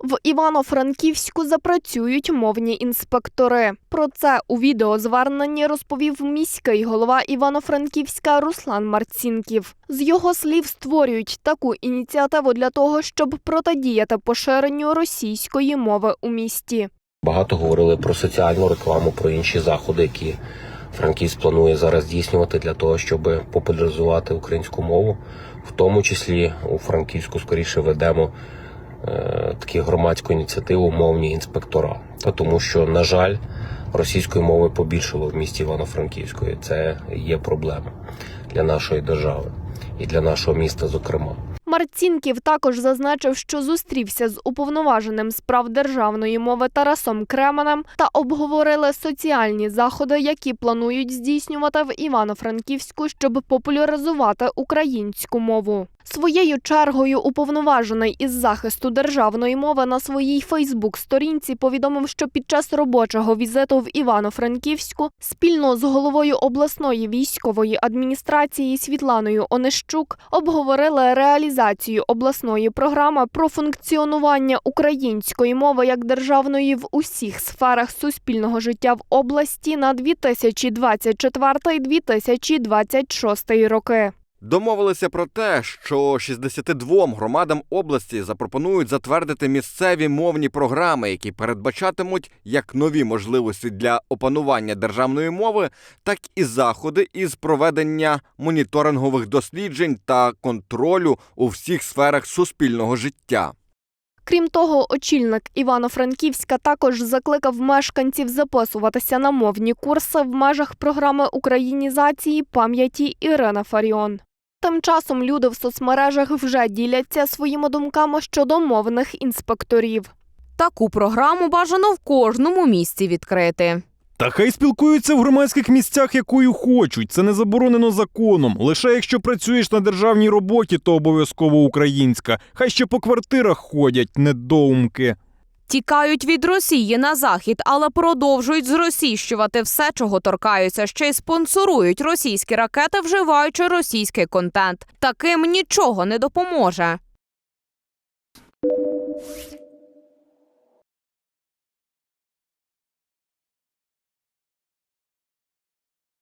В Івано-Франківську запрацюють мовні інспектори. Про це у відеозверненні розповів міський голова Івано-Франківська Руслан Марцінків. З його слів створюють таку ініціативу для того, щоб протидіяти поширенню російської мови у місті. Багато говорили про соціальну рекламу, про інші заходи, які Франківськ планує зараз здійснювати для того, щоб популяризувати українську мову. В тому числі у Франківську скоріше ведемо е, таку громадську ініціативу мовні інспектора. Та тому, що, на жаль, російської мови побільшало в місті Івано-Франківську. І Це є проблема для нашої держави і для нашого міста, зокрема. Марцінків також зазначив, що зустрівся з уповноваженим з прав державної мови Тарасом Кременем та обговорили соціальні заходи, які планують здійснювати в Івано-Франківську, щоб популяризувати українську мову. Своєю чергою уповноважений із захисту державної мови на своїй Фейсбук-сторінці повідомив, що під час робочого візиту в Івано-Франківську спільно з головою обласної військової адміністрації Світланою Онищук обговорили реалізацію обласної програми про функціонування української мови як державної в усіх сферах суспільного життя в області на 2024-2026 роки. Домовилися про те, що 62 громадам області запропонують затвердити місцеві мовні програми, які передбачатимуть як нові можливості для опанування державної мови, так і заходи із проведення моніторингових досліджень та контролю у всіх сферах суспільного життя. Крім того, очільник Івано-Франківська також закликав мешканців записуватися на мовні курси в межах програми українізації пам'яті Ірина Фаріон. Тим часом люди в соцмережах вже діляться своїми думками щодо мовних інспекторів. Таку програму бажано в кожному місці відкрити. Та хай спілкуються в громадських місцях, якою хочуть. Це не заборонено законом. Лише якщо працюєш на державній роботі, то обов'язково українська. Хай ще по квартирах ходять недоумки. Тікають від Росії на захід, але продовжують зросійщувати все, чого торкаються. Ще й спонсорують російські ракети, вживаючи російський контент. Таким нічого не допоможе.